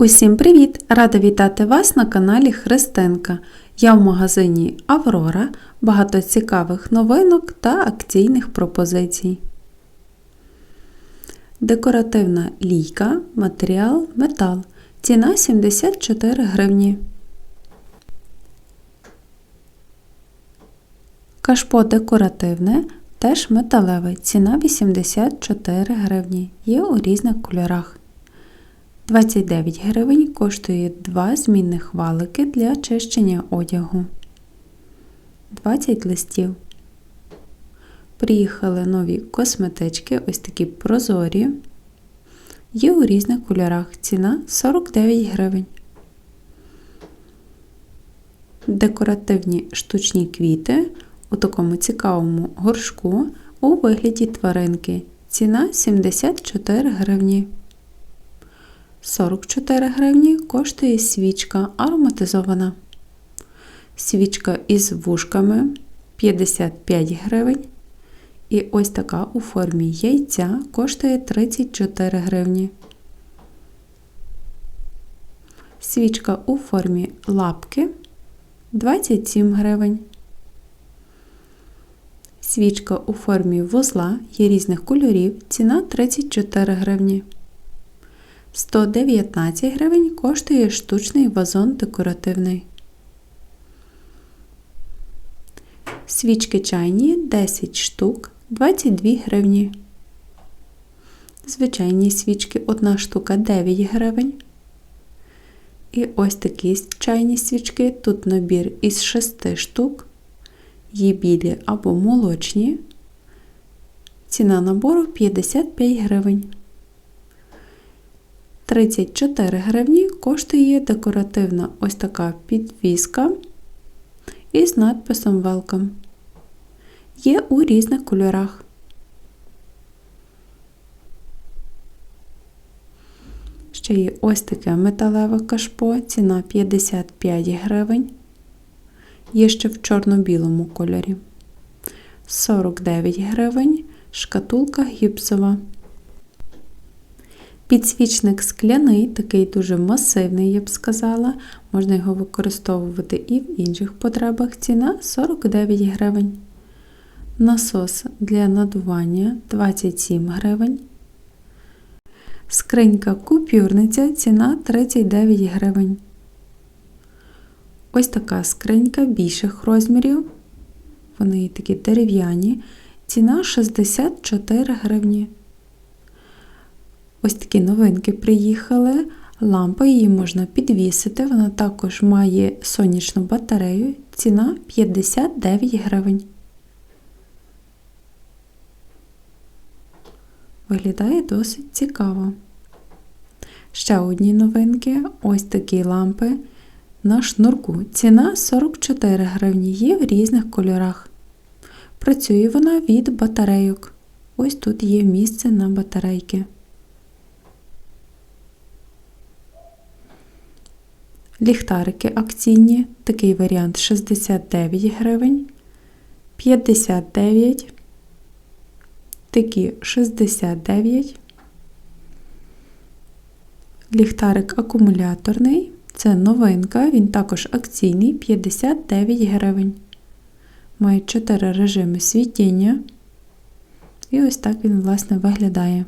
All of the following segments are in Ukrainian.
Усім привіт! Рада вітати вас на каналі Христинка. Я в магазині Аврора, багато цікавих новинок та акційних пропозицій. Декоративна лійка, матеріал, метал. Ціна 74 гривні. Кашпо декоративне, теж металеве. Ціна 84 гривні. Є у різних кольорах. 29 гривень коштує 2 змінних валики для чищення одягу. 20 листів. Приїхали нові косметички, ось такі прозорі. Є у різних кольорах. Ціна 49 гривень. Декоративні штучні квіти у такому цікавому горшку у вигляді тваринки. Ціна 74 гривні. 44 гривні коштує свічка ароматизована. Свічка із вушками 55 гривень. І ось така у формі яйця коштує 34 гривні. Свічка у формі лапки 27 гривень. Свічка у формі вузла є різних кольорів. Ціна 34 гривні. 119 гривень коштує штучний вазон декоративний. Свічки чайні 10 штук 22 гривні. Звичайні свічки 1 штука 9 гривень. І ось такі чайні свічки. Тут набір із 6 штук. Є білі або молочні. Ціна набору 55 гривень. 34 гривні коштує декоративна ось така підвіска із надписом Welcome. Є у різних кольорах. Ще є ось таке металеве кашпо, ціна 55 гривень. Є ще в чорно-білому кольорі. 49 гривень, шкатулка гіпсова. Підсвічник скляний, такий дуже масивний, я б сказала. Можна його використовувати і в інших потребах. Ціна 49 гривень. Насос для надування 27 гривень. Скринька купюрниця ціна 39 гривень. Ось така скринька більших розмірів. Вони такі дерев'яні. Ціна 64 гривні. Ось такі новинки приїхали. Лампа її можна підвісити, вона також має сонячну батарею, ціна 59 гривень. Виглядає досить цікаво. Ще одні новинки ось такі лампи на шнурку. Ціна 44 гривні, є в різних кольорах. Працює вона від батарейок. Ось тут є місце на батарейки. Ліхтарики акційні, такий варіант 69 гривень, 59, такі 69. Ліхтарик акумуляторний, це новинка, він також акційний 59 гривень. Має 4 режими світіння. І ось так він, власне, виглядає.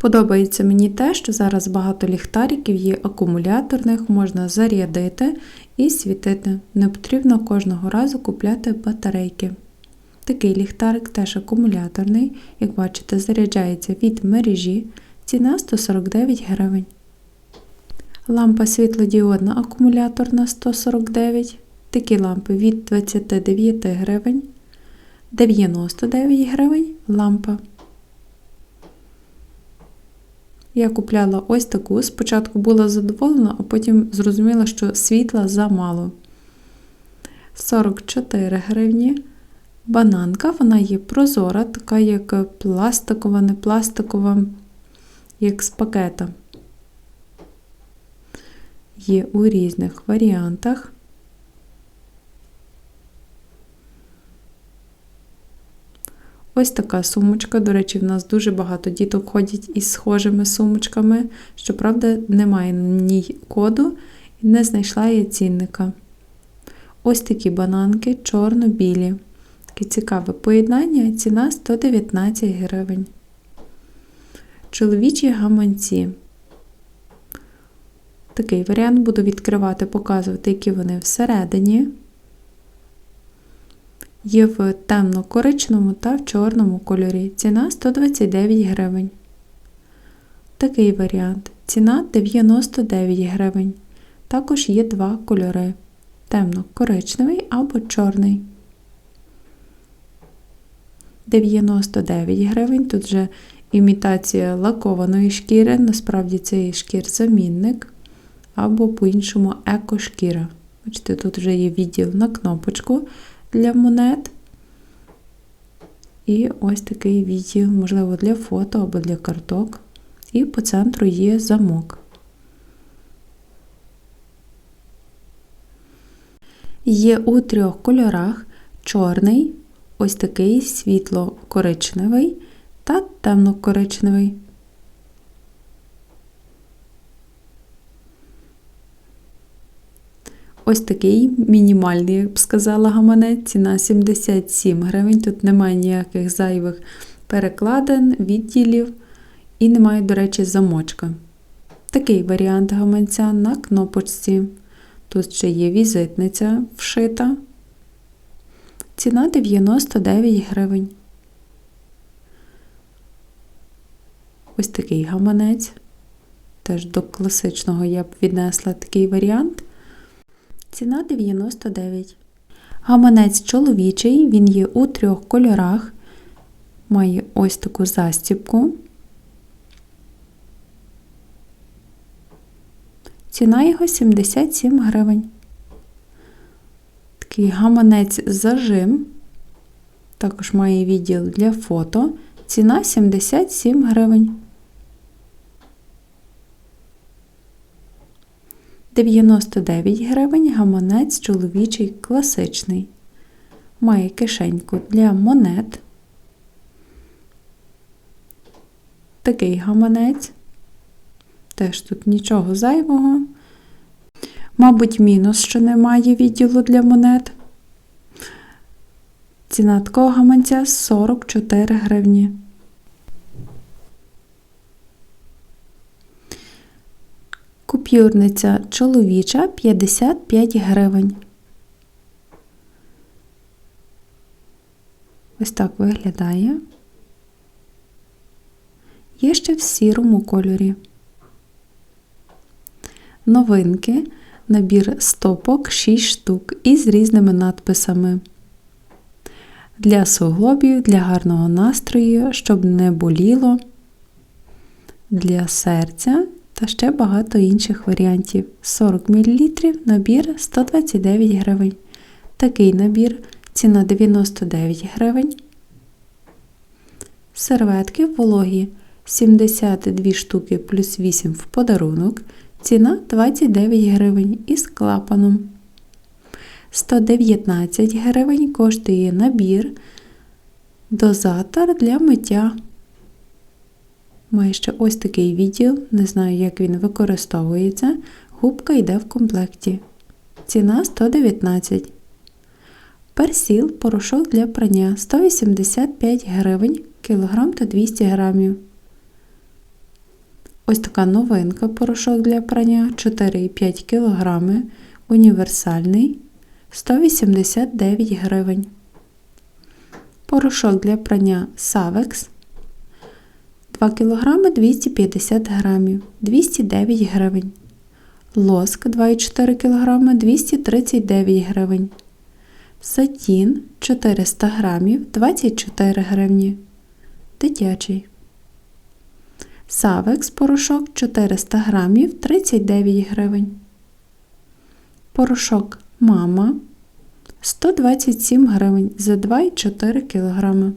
Подобається мені те, що зараз багато ліхтариків є акумуляторних, можна зарядити і світити. Не потрібно кожного разу купляти батарейки. Такий ліхтарик теж акумуляторний, як бачите, заряджається від мережі, ціна 149 гривень. Лампа світлодіодна акумуляторна 149 Такі лампи від 29 гривень, 99 гривень лампа. Я купляла ось таку. Спочатку була задоволена, а потім зрозуміла, що світла замало. 44 гривні. Бананка, вона є прозора, така як пластикова, не пластикова, як з пакета. Є у різних варіантах. Ось така сумочка. До речі, в нас дуже багато діток ходять із схожими сумочками. Щоправда, немає на ній коду і не знайшла я цінника. Ось такі бананки чорно-білі. Таке цікаве поєднання, ціна 119 гривень. Чоловічі гаманці. Такий варіант буду відкривати, показувати, які вони всередині. Є в темно-коричному та в чорному кольорі. Ціна 129 гривень. Такий варіант. Ціна 99 гривень. Також є два кольори: темно-коричневий або чорний. 99 гривень. Тут вже імітація лакованої шкіри. Насправді це є шкір-замінник, або по-іншому екошкіра. Бачите, тут вже є відділ на кнопочку для монет. І ось такий відділ, можливо, для фото або для карток. І по центру є замок. Є у трьох кольорах чорний, ось такий світло-коричневий та темно-коричневий. Ось такий мінімальний, я б сказала, гаманець, ціна 77 гривень. Тут немає ніяких зайвих перекладин, відділів і немає, до речі, замочка. Такий варіант гаманця на кнопочці. Тут ще є візитниця вшита. Ціна 99 гривень. Ось такий гаманець. Теж до класичного я б віднесла такий варіант. Ціна 99. Гаманець чоловічий, він є у трьох кольорах. Має ось таку застібку. Ціна його 77 гривень. Такий гаманець зажим. Також має відділ для фото. Ціна 77 гривень. 99 гривень гаманець чоловічий класичний. Має кишеньку для монет. Такий гаманець. Теж тут нічого зайвого. Мабуть, мінус, що немає відділу для монет. Ціна такого гаманця 44 гривні. Купюрниця чоловіча 55 гривень. Ось так виглядає. Є ще в сірому кольорі. Новинки. Набір стопок 6 штук із різними надписами. Для суглобів, для гарного настрою, щоб не боліло, для серця та ще багато інших варіантів. 40 мл набір 129 гривень. Такий набір ціна 99 гривень. Серветки вологі 72 штуки плюс 8 в подарунок. Ціна 29 гривень із клапаном. 119 гривень коштує набір, дозатор для миття. Має ще ось такий відділ, не знаю, як він використовується. Губка йде в комплекті. Ціна 119. Персіл порошок для прання 185 гривень кілограм та 200 грамів. Ось така новинка порошок для прання 4,5 кг. Універсальний 189 гривень. Порошок для прання Savex 2 кг 250 г 209 гривень. Лоск 2,4 кг 239 гривень. Сатін 400 г 24 гривні. Дитячий. Савекс порошок 400 г 39 гривень. Порошок Мама 127 гривень за 2,4 кг.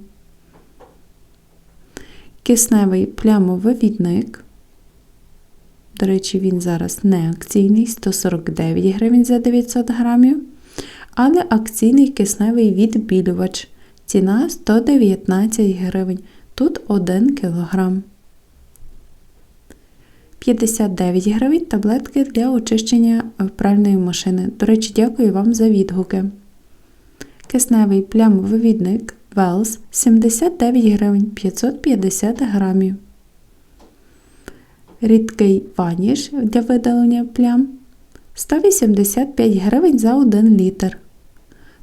Кисневий плямовивідник. До речі, він зараз не акційний 149 гривень за 900 грамів. Але акційний кисневий відбілювач. Ціна 119 гривень. Тут 1 кілограм. 59 гривень таблетки для очищення пральної машини. До речі, дякую вам за відгуки. Кисневий плямовивідник Wells 79 гривень 550 грамів. Рідкий ваніш для видалення плям 185 гривень за 1 літр.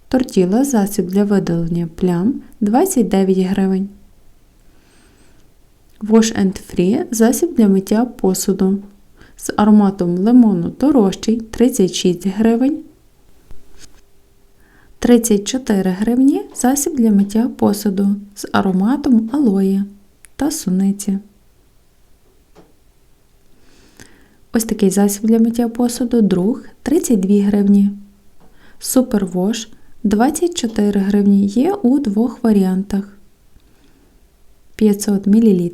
Тортіла засіб для видалення плям 29 гривень. Wash and Free засіб для миття посуду з ароматом лимону дорожчий 36 гривень. 34 гривні засіб для миття посуду з ароматом алої та суниці. Ось такий засіб для миття посуду друг 32 гривні. Супервош 24 гривні є у двох варіантах. 500 мл.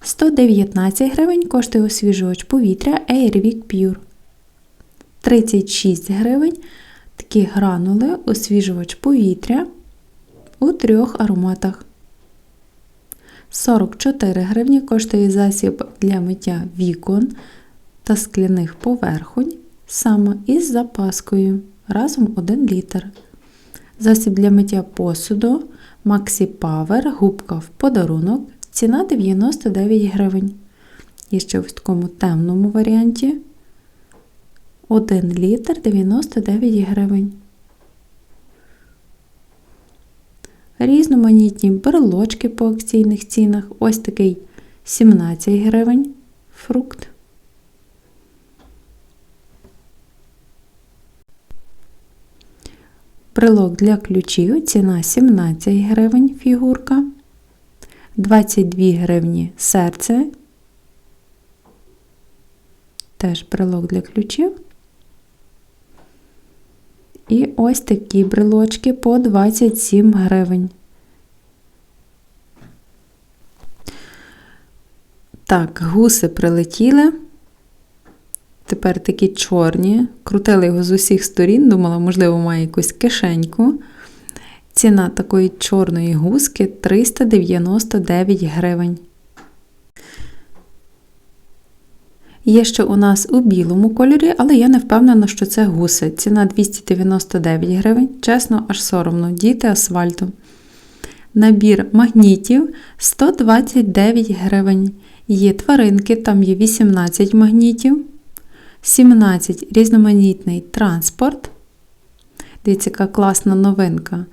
119 гривень коштує освіжувач повітря Airwick Pure. 36 гривень такі гранули освіжувач повітря у трьох ароматах. 44 гривні коштує засіб для миття вікон та скляних поверхонь саме із запаскою разом 1 літр. Засіб для миття посуду Maxi Power, губка в подарунок, ціна 99 гривень. І ще в такому темному варіанті 1 літр 99 гривень. Різноманітні брелочки по акційних цінах. Ось такий 17 гривень фрукт. Брелок для ключів ціна 17 гривень фігурка, 22 гривні серце. Теж брелок для ключів. І ось такі брелочки по 27 гривень. Так, гуси прилетіли. Тепер такі чорні. Крутили його з усіх сторін, думала, можливо, має якусь кишеньку. Ціна такої чорної гуски 399 гривень. Є ще у нас у білому кольорі, але я не впевнена, що це гуси. Ціна 299 гривень, чесно, аж соромно, діти асфальту. Набір магнітів 129 гривень. Є тваринки, там є 18 магнітів. 17 різноманітний транспорт. Дивіться, яка класна новинка.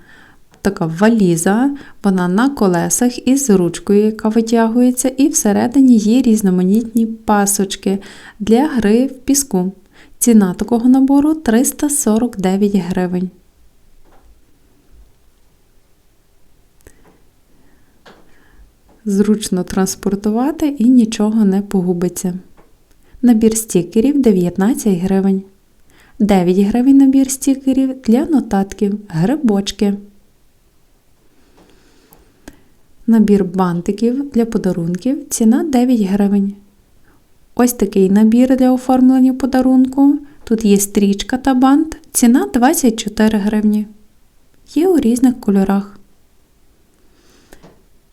Така валіза, вона на колесах із ручкою, яка витягується, і всередині є різноманітні пасочки для гри в піску. Ціна такого набору 349 гривень. Зручно транспортувати і нічого не погубиться. Набір стікерів 19 гривень. 9 гривень набір стікерів для нотатків, грибочки. Набір бантиків для подарунків. Ціна 9 гривень. Ось такий набір для оформлення подарунку. Тут є стрічка та бант. Ціна 24 гривні. Є у різних кольорах.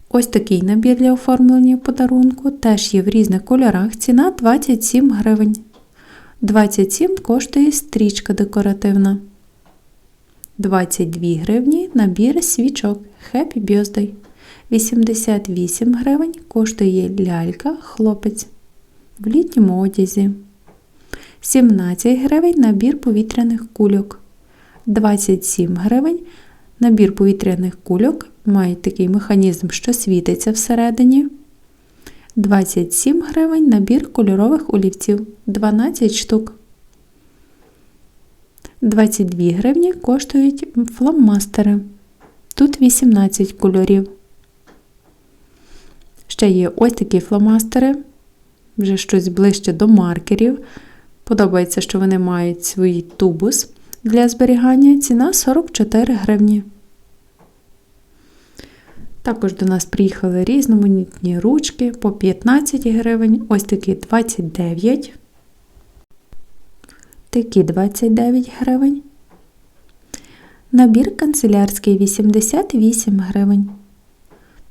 Ось такий набір для оформлення подарунку теж є в різних кольорах. Ціна 27 гривень. 27 коштує стрічка декоративна. 22 гривні набір свічок Happy Birthday. 88 гривень коштує лялька хлопець в літньому одязі. 17 гривень набір повітряних кульок. 27 гривень набір повітряних кульок має такий механізм, що світиться всередині. 27 гривень набір кольорових олівців 12 штук. 22 гривні коштують фломастери. Тут 18 кольорів. Ще є ось такі фломастери, вже щось ближче до маркерів. Подобається, що вони мають свій тубус для зберігання. Ціна 44 гривні. Також до нас приїхали різноманітні ручки по 15 гривень, ось такі 29, такі 29 гривень. Набір канцелярський 88 гривень.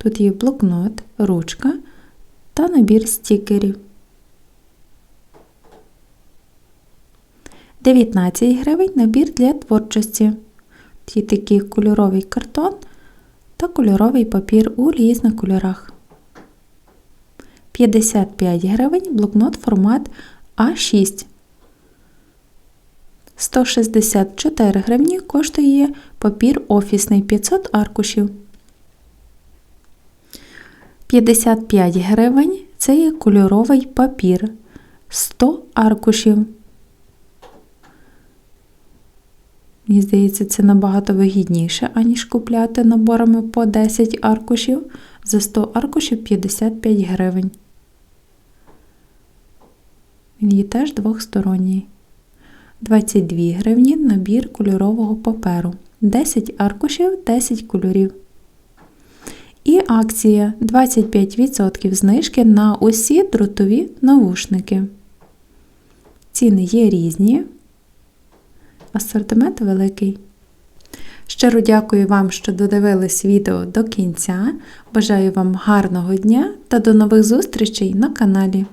Тут є блокнот, ручка та набір стікерів. 19 гривень набір для творчості. Є такий кольоровий картон та кольоровий папір у різних кольорах. 55 гривень блокнот формат А6. 164 гривні коштує папір офісний 500 аркушів. 55 гривень це є кольоровий папір 100 аркушів. Мені здається, це набагато вигідніше, аніж купляти наборами по 10 аркушів. За 100 аркушів 55 гривень. Він є теж двохсторонній. 22 гривні набір кольорового паперу. 10 аркушів, 10 кольорів. І акція 25% знижки на усі дротові навушники. Ціни є різні. Асортимент великий. Щиро дякую вам, що додивились відео до кінця. Бажаю вам гарного дня та до нових зустрічей на каналі.